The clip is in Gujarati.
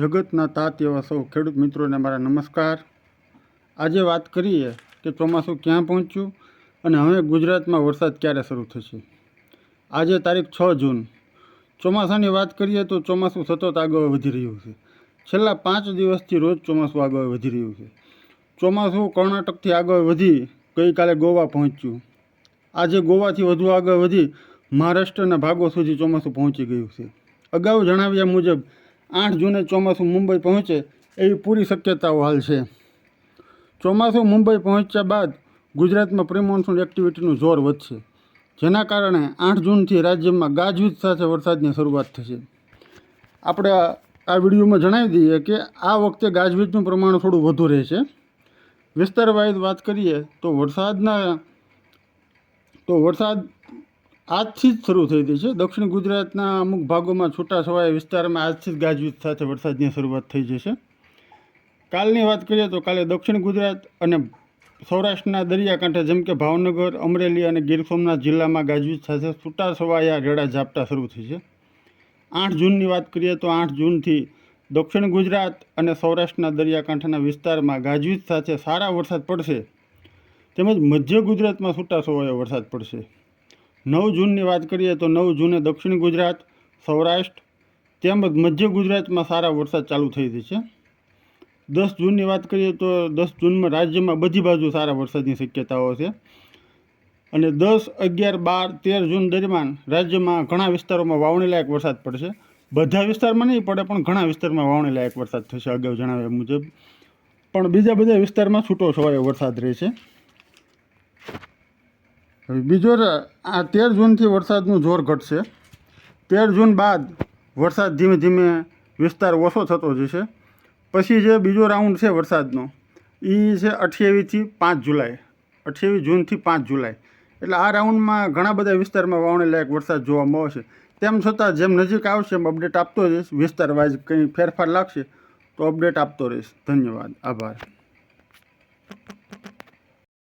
જગતના તાત એવા સૌ ખેડૂત મિત્રોને મારા નમસ્કાર. આજે વાત કરીએ કે ચોમાસું ક્યાં પહોંચ્યું અને હવે ગુજરાતમાં વરસાદ ક્યારે શરૂ થશે? આજે તારીખ છ જૂન. ચોમાસાની વાત કરીએ તો ચોમાસું સતત આગળ વધી રહ્યું છે. છેલ્લા પાંચ દિવસથી રોજ ચોમાસું આગળ વધી રહ્યું છે. ચોમાસું કર્ણાટકથી આગળ વધી ગઈકાલે ગોવા પહોંચ્યું. આજે ગોવાથી વધુ આગળ વધી મહારાષ્ટ્રના ભાગો સુધી ચોમાસું પહોંચી ગયું છે. અગાઉ જણાવ્યા મુજબ આઠ જૂને ચોમાસું મુંબઈ પહોંચે એવી પૂરી શક્યતાઓ હાલ છે. ચોમાસું મુંબઈ પહોંચ્યા બાદ ગુજરાતમાં પ્રી મોન્સૂન એક્ટિવિટીનું જોર વધશે, જેના કારણે આઠ જૂનથી રાજ્યમાં ગાજવીજ સાથે વરસાદની શરૂઆત થશે. આપણે આ આ વિડીયોમાં જણાવી દઈએ કે આ વખતે ગાજવીજનું પ્રમાણ થોડું વધુ રહેશે. વિસ્તારવાઇઝ વાત કરીએ તો વરસાદના તો વરસાદ આજથી જ શરૂ થઈ ગઈ છે. દક્ષિણ ગુજરાતના અમુક ભાગોમાં છૂટાછવાયા વિસ્તારમાં આજથી જ ગાજવીજ સાથે વરસાદની શરૂઆત થઈ જશે કાલની વાત કરીએ તો કાલે દક્ષિણ ગુજરાત અને સૌરાષ્ટ્રના દરિયાકાંઠે, જેમ કે ભાવનગર, અમરેલી અને ગીર સોમનાથ જિલ્લામાં ગાજવીજ સાથે છૂટા છવાયા રેડા ઝાપટા શરૂ થઈ છે. આઠ જૂનની વાત કરીએ તો આઠ જૂનથી દક્ષિણ ગુજરાત અને સૌરાષ્ટ્રના દરિયાકાંઠાના વિસ્તારમાં ગાજવીજ સાથે સારા વરસાદ પડશે. તેમજ મધ્ય ગુજરાતમાં છૂટા છવાયો વરસાદ પડશે. નવ જૂનની વાત કરીએ તો નવ જૂને દક્ષિણ ગુજરાત, સૌરાષ્ટ્ર તેમજ મધ્ય ગુજરાતમાં સારા વરસાદ ચાલુ થઈ જશે દસ જૂનની વાત કરીએ તો દસ જૂનમાં રાજ્યમાં બધી બાજુ સારા વરસાદની શક્યતાઓ છે. અને દસ અગિયાર બાર તેર જૂન દરમિયાન રાજ્યમાં ઘણા વિસ્તારોમાં વાવણી લાયક વરસાદ પડશે. બધા વિસ્તારમાં નહીં પડે, પણ ઘણા વિસ્તારમાં વાવણી લાયક વરસાદ થશે, અગાઉ જણાવ્યા મુજબ. પણ બીજા બધા વિસ્તારમાં છૂટો છવાયો વરસાદ રહેશે બીજો આ તેર જૂનથી વરસાદનું જોર ઘટશે. તેર જૂન બાદ વરસાદ ધીમે ધીમે વિસ્તાર ઓછો થતો જશે. પછી જે બીજો રાઉન્ડ છે વરસાદનો એ છે અઠ્યાવીસથી પાંચ જુલાઈ. અઠ્યાવીસ જૂનથી પાંચ જુલાઈ. એટલે આ રાઉન્ડમાં ઘણા બધા વિસ્તારમાં વાવણી લાયક વરસાદ જોવા મળશે. તેમ છતાં જેમ નજીક આવશે એમ અપડેટ આપતો રહીશ. વિસ્તાર વાઇઝ કંઈ ફેરફાર લાગશે તો અપડેટ આપતો રહીશ. ધન્યવાદ. આભાર.